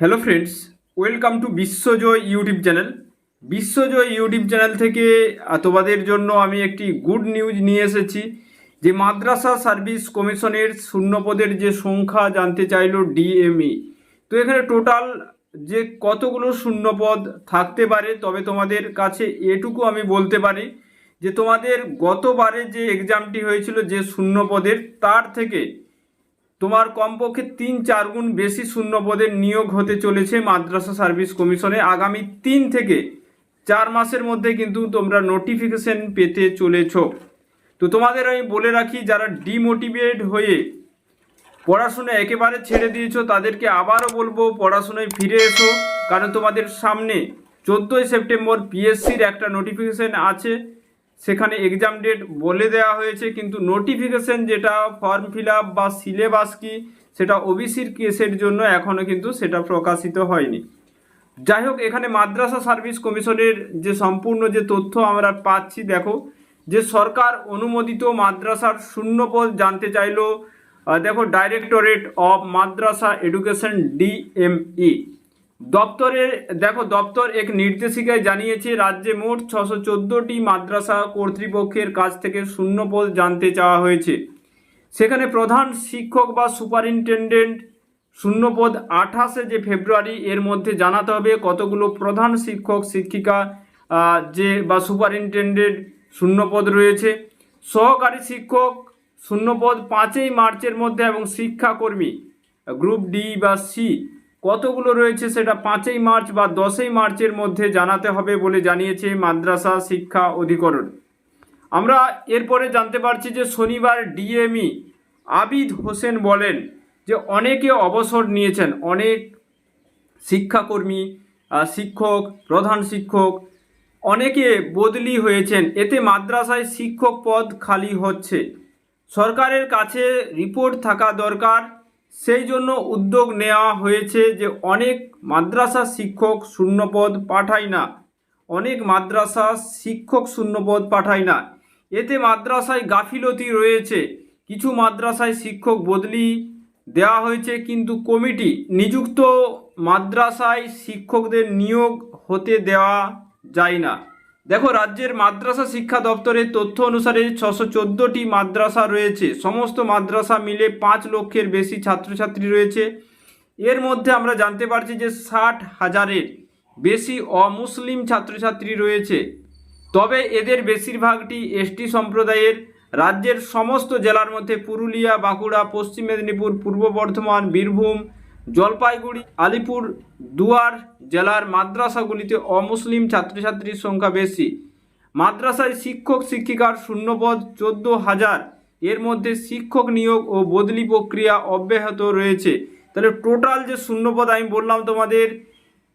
Hello friends welcome to Biswajoy YouTube channel Biswajoy YouTube channel থেকে তোমাদের জন্য আমি একটি গুড নিউজ নিয়ে এসেছি যে মাদ্রাসা সার্ভিস কমিশনের শূন্যপদের যে সংখ্যা জানতে চাইলো ডিএমই তো এখানে টোটাল যে কতগুলো শূন্যপদ থাকতে পারে, তবে তোমাদের কাছে এটুকু আমি বলতে পারি যে তোমাদের গতবারে যে এক্সামটি হয়েছিল যে শূন্যপদের, তার থেকে তোমার কমপক্ষে তিন চার গুণ বেশি শূন্য পদের নিয়োগ হতে চলেছে মাদ্রাসা সার্ভিস কমিশনে। আগামী তিন থেকে চার মাসের মধ্যে কিন্তু তোমরা নোটিফিকেশন পেতে চলেছ। তো তোমাদের আমি বলে রাখি, যারা ডিমোটিভেট হয়ে পড়াশোনা একেবারে ছেড়ে দিয়েছ, তাদেরকে আবারও বলব, পড়াশোনায় ফিরে এসো। কারণ তোমাদের সামনে চোদ্দোই সেপ্টেম্বর পিএসসির একটা নোটিফিকেশন আছে। সেখানে এক্সাম ডেট বলে দেওয়া হয়েছে, কিন্তু নোটিফিকেশন যেটা ফর্ম ফিল বা সিলেবাস কি, সেটা ওবিসির কেসের জন্য এখনও কিন্তু সেটা প্রকাশিত হয়নি। যাই হোক, এখানে মাদ্রাসা সার্ভিস কমিশনের যে সম্পূর্ণ যে তথ্য আমরা পাচ্ছি, দেখো, যে সরকার অনুমোদিত মাদ্রাসার শূন্যপদ জানতে চাইলো দেখো directorate of madrasa education DME দপ্তরের, দেখো দপ্তর এক নির্দেশিকায় জানিয়েছে, রাজ্যে মোট ছশো চোদ্দোটি মাদ্রাসা কর্তৃপক্ষের কাছ থেকে শূন্যপদ জানতে চাওয়া হয়েছে। সেখানে প্রধান শিক্ষক বা সুপারিনটেন্ডেন্ট শূন্যপদ আঠাশে যে ফেব্রুয়ারি, এর মধ্যে জানাতে হবে কতগুলো প্রধান শিক্ষক, শিক্ষিকা যে বা সুপারিনটেন্ডেন্ট শূন্যপদ রয়েছে। সহকারী শিক্ষক শূন্যপদ পাঁচই মার্চের মধ্যে এবং শিক্ষাকর্মী গ্রুপ ডি বা সি কতগুলো রয়েছে সেটা পাঁচই মার্চ বা দশই মার্চের মধ্যে জানাতে হবে বলে জানিয়েছে মাদ্রাসা শিক্ষা অধিকরণ। আমরা এরপরে জানতে পারছি যে শনিবার ডিএমই আবিদ হোসেন বলেন যে অনেকে অবসর নিয়েছেন, অনেক শিক্ষাকর্মী শিক্ষক, প্রধান শিক্ষক, অনেকে বদলি হয়েছেন। এতে মাদ্রাসায় শিক্ষক পদ খালি হচ্ছে। সরকারের কাছে রিপোর্ট থাকা দরকার। সেই জন্য উদ্যোগ নেওয়া হয়েছে যে অনেক মাদ্রাসা শিক্ষক শূন্যপদ পাঠায় না। অনেক মাদ্রাসা শিক্ষক শূন্যপদ পাঠায় না। এতে মাদ্রাসায় গাফিলতি রয়েছে। কিছু মাদ্রাসায় শিক্ষক বদলি দেওয়া হয়েছে, কিন্তু কমিটি নিযুক্ত মাদ্রাসায় শিক্ষকদের নিয়োগ হতে দেওয়া যায় না। দেখো, রাজ্যের মাদ্রাসা শিক্ষা দপ্তরের তথ্য অনুসারে ছশো চোদ্দোটি মাদ্রাসা রয়েছে। সমস্ত মাদ্রাসা মিলে পাঁচ লক্ষের বেশি ছাত্রছাত্রী রয়েছে। এর মধ্যে আমরা জানতে পারছি যে ষাট হাজারের বেশি অমুসলিম ছাত্রছাত্রী রয়েছে। তবে এদের বেশিরভাগটি এসটি সম্প্রদায়ের। রাজ্যের সমস্ত জেলার মধ্যে পুরুলিয়া, বাঁকুড়া, পশ্চিম মেদিনীপুর, পূর্ব বর্ধমান, বীরভূম জলপাইগুড়ি, আলিপুর দুয়ার জেলার মাদ্রাসাগুলিতে অমুসলিম ছাত্রছাত্রীর সংখ্যা বেশি। মাদ্রাসায় শিক্ষক শিক্ষিকার শূন্যপদ চোদ্দ হাজার। এর মধ্যে শিক্ষক নিয়োগ ও বদলি প্রক্রিয়া অব্যাহত রয়েছে। তাহলে টোটাল যে শূন্যপদ আমি বললাম তোমাদের,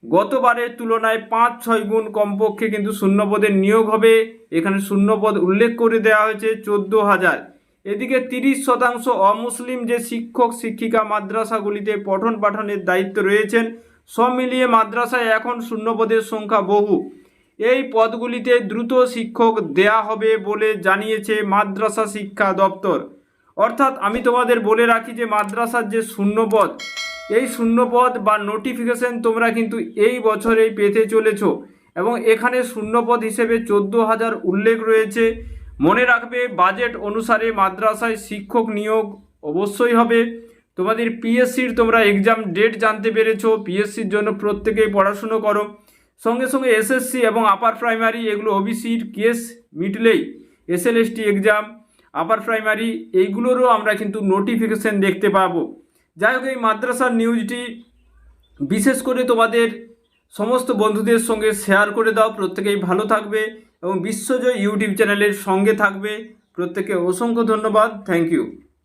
গতবারের তুলনায় পাঁচ ছয় গুণ কমপক্ষে কিন্তু শূন্যপদের নিয়োগ হবে। এখানে শূন্যপদ উল্লেখ করে দেওয়া হয়েছে চোদ্দ হাজার। এদিকে তিরিশ শতাংশ অমুসলিম যে শিক্ষক, শিক্ষিকা মাদ্রাসাগুলিতে পঠন পাঠনের দায়িত্ব রয়েছেন সব মিলিয়ে মাদ্রাসায় এখন শূন্যপদের সংখ্যা বহু। এই পদগুলিতে দ্রুত শিক্ষক দেয়া হবে বলে জানিয়েছে মাদ্রাসা শিক্ষা দপ্তর। অর্থাৎ আমি তোমাদের বলে রাখি যে মাদ্রাসার যে শূন্যপদ, এই শূন্যপদ বা নোটিফিকেশন তোমরা কিন্তু এই বছরেই পেতে চলেছ এবং এখানে শূন্যপদ হিসেবে চোদ্দ হাজার উল্লেখ রয়েছে। মনে রাখবে, বাজেট অনুসারে মাদ্রাসায় শিক্ষক নিয়োগ অবশ্যই হবে। তোমাদের পিএসসির তোমরা এক্সাম ডেট জানতে পেরেছ পিএসসির জন্য প্রত্যেকেই পড়াশুনো করো। সঙ্গে সঙ্গে এসএসসি এবং আপার প্রাইমারি এগুলো ওবিসির কেস মিটলেই এসএলএসটি এক্সাম আপার প্রাইমারি এইগুলোরও আমরা কিন্তু নোটিফিকেশন দেখতে পাবো। যাই হোক, এই মাদ্রাসার নিউজটি বিশেষ করে তোমাদের সমস্ত বন্ধুদের সঙ্গে শেয়ার করে দাও। প্রত্যেকেই ভালো থাকবে। এবং বিশ্বজয় ইউটিউব চ্যানেলের সঙ্গে থাকবে। প্রত্যেকে অসংখ্য ধন্যবাদ। Thank you